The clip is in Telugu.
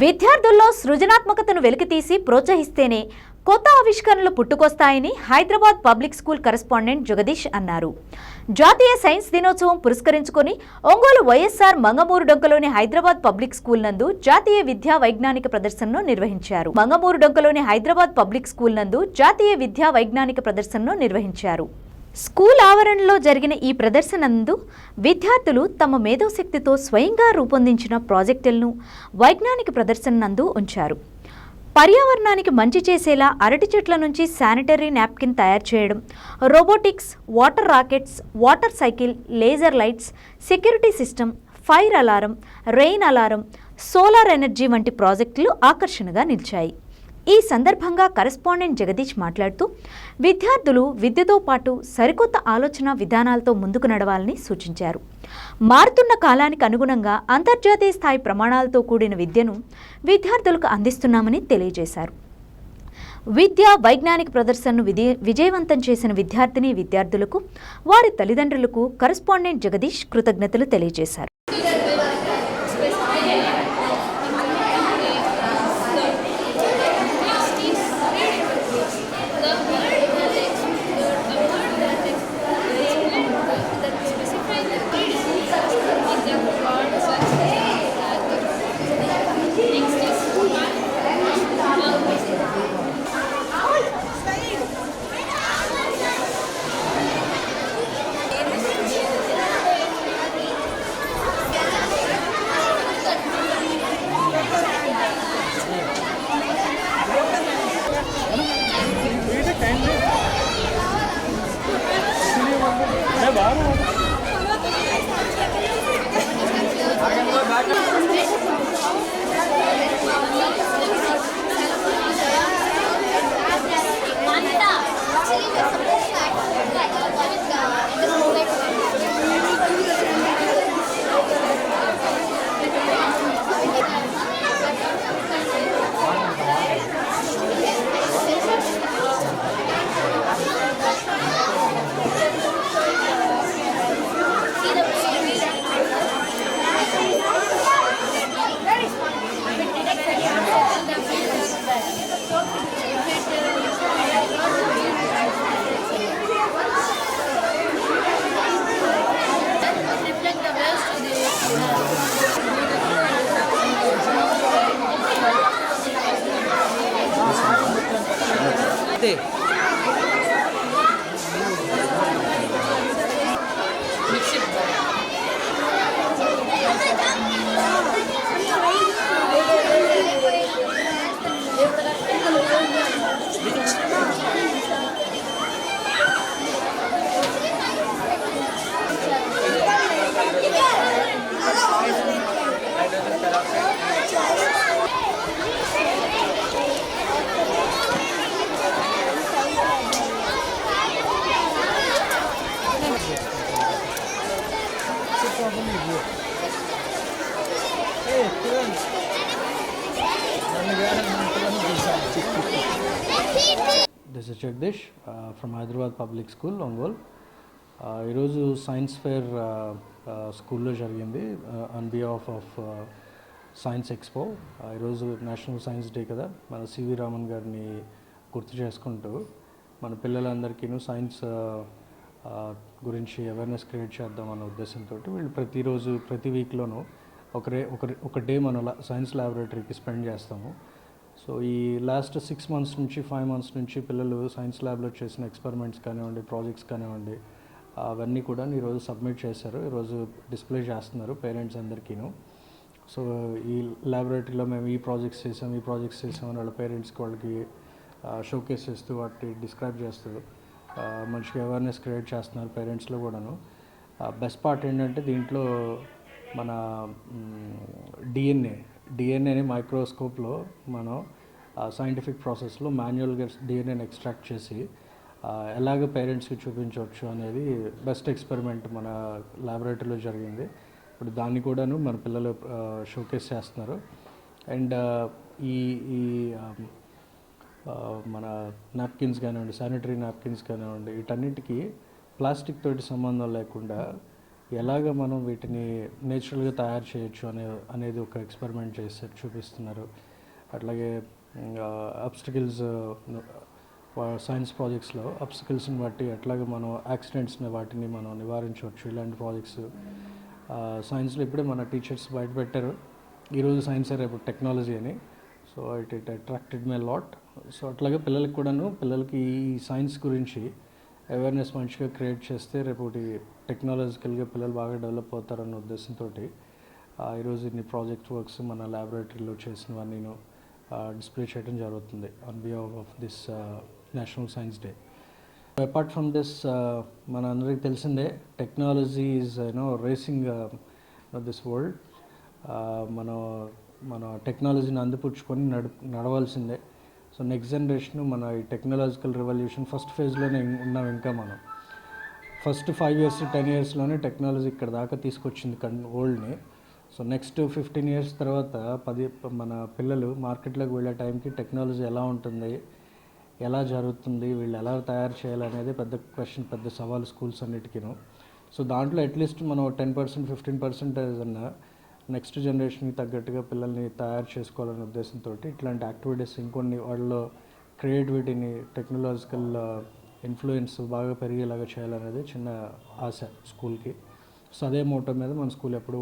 విద్యార్థుల్లో సృజనాత్మకతను వెలికితీసి ప్రోత్సహిస్తేనే కొత్త ఆవిష్కరణలు పుట్టుకొస్తాయని Hyderabad public school correspondent Jagadish అన్నారు. జాతీయ సైన్స్ దినోత్సవం పురస్కరించుకొని ఒంగోలు వైఎస్ఆర్ మంగమూరు డొంకలోని హైదరాబాద్ పబ్లిక్ స్కూల్ నందు జాతీయ విద్యా వైజ్ఞానిక ప్రదర్శనను నిర్వహించారు. మంగమూరు డొంకలోని హైదరాబాద్ పబ్లిక్ స్కూల్ నందు జాతీయ విద్యా వైజ్ఞానిక ప్రదర్శనను నిర్వహించారు. స్కూల్ ఆవరణలో జరిగిన ఈ ప్రదర్శనందు విద్యార్థులు తమ మేధోశక్తితో స్వయంగా రూపొందించిన ప్రాజెక్టులను వైజ్ఞానిక ప్రదర్శన నందు ఉంచారు. పర్యావరణానికి మంచి చేసేలా అరటి చెట్ల నుంచి శానిటరీ నాప్కిన్ తయారు చేయడం robotics water rockets water cycle laser lights security system fire alarm rain alarm solar energy వంటి ప్రాజెక్టులు ఆకర్షణగా నిలిచాయి. ఈ సందర్భంగా కరెస్పాండెంట్ జగదీష్ మాట్లాడుతూ విద్యార్థులు విద్యతో పాటు సరికొత్త ఆలోచన విధానాలతో ముందుకు నడవాలని సూచించారు. మారుతున్న కాలానికి అనుగుణంగా అంతర్జాతీయ స్థాయి ప్రమాణాలతో కూడిన విద్యను విద్యార్థులకు అందిస్తున్నామని తెలియజేశారు. విద్య వైజ్ఞానిక ప్రదర్శనను విజయ విజయవంతం చేసిన విద్యార్థిని విద్యార్థులకు వారి తల్లిదండ్రులకు కరెస్పాండెంట్ జగదీష్ కృతజ్ఞతలు తెలియజేశారు. Espérate. This is Jagadish from Hyderabad public school Ongole ఈరోజు సైన్స్ ఫేర్ స్కూల్లో జరిగింది on behalf of science expo ఈరోజు నేషనల్ సైన్స్ డే కదా. మన సివి రామన్ గారిని గుర్తు చేసుకుంటూ మన పిల్లలందరికీ సైన్స్ గురించి అవేర్నెస్ క్రియేట్ చేద్దాం అన్న ఉద్దేశంతో వీళ్ళు ప్రతిరోజు ప్రతి వీక్లోనూ ఒక రే ఒక ఒక డే మన సైన్స్ ల్యాబొరేటరీకి స్పెండ్ చేస్తాము. సో ఈ లాస్ట్ సిక్స్ మంత్స్ నుంచి ఫైవ్ మంత్స్ నుంచి పిల్లలు సైన్స్ ల్యాబ్లో చేసిన ఎక్స్పెరిమెంట్స్ కానివ్వండి ప్రాజెక్ట్స్ కానివ్వండి అవన్నీ కూడా ఈరోజు సబ్మిట్ చేశారు. ఈరోజు డిస్ప్లే చేస్తున్నారు పేరెంట్స్ అందరికీను. సో ఈ ల్యాబొరేటరీలో మేము ఈ ప్రాజెక్ట్స్ చేసాం ఈ ప్రాజెక్ట్స్ చేసాం అని వాళ్ళ పేరెంట్స్కి వాళ్ళకి షోకేస్ చేస్తూ వాటి డిస్క్రైబ్ చేస్తూ మంచిగా అవేర్నెస్ క్రియేట్ చేస్తున్నారు పేరెంట్స్లో కూడాను. బెస్ట్ పార్ట్ ఏంటంటే దీంట్లో మన డిఎన్ఏ డిఎన్ఏని మైక్రోస్కోప్లో మనం సైంటిఫిక్ ప్రాసెస్లో మాన్యువల్గా డిఎన్ఏని ఎక్స్ట్రాక్ట్ చేసి ఎలాగ పేరెంట్స్కి చూపించవచ్చు అనేది బెస్ట్ ఎక్స్పెరిమెంట్ మన ల్యాబొరేటరీలో జరిగింది. ఇప్పుడు దాన్ని కూడాను మన పిల్లలు షోకేస్ చేస్తున్నారు. అండ్ ఈ ఈ మన నాప్కిన్స్ కానివ్వండి శానిటరీ నాప్కిన్స్ కానివ్వండి వీటన్నిటికీ ప్లాస్టిక్ తోటి సంబంధం లేకుండా ఎలాగ మనం వీటిని నేచురల్గా తయారు చేయొచ్చు అనే అనేది ఒక ఎక్స్పెరిమెంట్ చేసి చూపిస్తున్నారు. అట్లాగే అబ్స్టికల్స్ సైన్స్ ప్రాజెక్ట్స్లో అబ్స్టికల్స్ని బట్టి ఎట్లాగ మనం యాక్సిడెంట్స్ని వాటిని మనం నివారించవచ్చు. ఇలాంటి ప్రాజెక్ట్స్ సైన్స్లో ఇప్పుడే మన టీచర్స్ బయట పెట్టారు. ఈరోజు సైన్స్ రేపు టెక్నాలజీ అని. So it it attracted my lot so అట్లాగే పిల్లలకి కూడాను పిల్లలకి ఈ సైన్స్ గురించి అవేర్నెస్ మంచిగా క్రియేట్ చేస్తే రేపు టెక్నాలజికల్గా పిల్లలు బాగా డెవలప్ అవుతారన్న ఉద్దేశంతో ఈరోజు ఇన్ని ప్రాజెక్ట్ వర్క్స్ మన ల్యాబొరేటరీలో చేసినవన్నీ నేను డిస్ప్లే చేయడం జరుగుతుంది on behalf of this national science day apart from this మన అందరికీ తెలిసిందే technology is you know racing this world మనం మన టెక్నాలజీని అందిపుచ్చుకొని నడు నడవాల్సిందే. సో నెక్స్ట్ జనరేషన్ మన ఈ టెక్నాలజికల్ రెవల్యూషన్ ఫస్ట్ ఫేజ్లోనే ఉన్నాం ఇంకా మనం. ఫస్ట్ ఫైవ్ ఇయర్స్ టెన్ ఇయర్స్లోనే టెక్నాలజీ ఇక్కడ దాకా తీసుకొచ్చింది కన్ వరల్డ్ని సో నెక్స్ట్ ఫిఫ్టీన్ ఇయర్స్ తర్వాత పది మన పిల్లలు మార్కెట్లోకి వెళ్ళే టైంకి టెక్నాలజీ ఎలా ఉంటుంది ఎలా జరుగుతుంది వీళ్ళు ఎలా తయారు చేయాలనేది పెద్ద క్వశ్చన్ పెద్ద సవాల్ స్కూల్స్ అన్నిటికీను. సో దాంట్లో అట్లీస్ట్ మనం టెన్ పర్సెంట్ ఫిఫ్టీన్ పర్సెంటేజ్ అన్నా నెక్స్ట్ జనరేషన్కి తగ్గట్టుగా పిల్లల్ని తయారు చేసుకోవాలనే ఉద్దేశంతో ఇట్లాంటి యాక్టివిటీస్ ఇంకొన్ని వాళ్ళలో క్రియేటివిటీని టెక్నాలజికల్ ఇన్ఫ్లుయెన్స్ బాగా పెరిగేలాగా చేయాలనేది చిన్న ఆశ స్కూల్కి. సో అదే మోటో మీద మన స్కూల్ ఎప్పుడు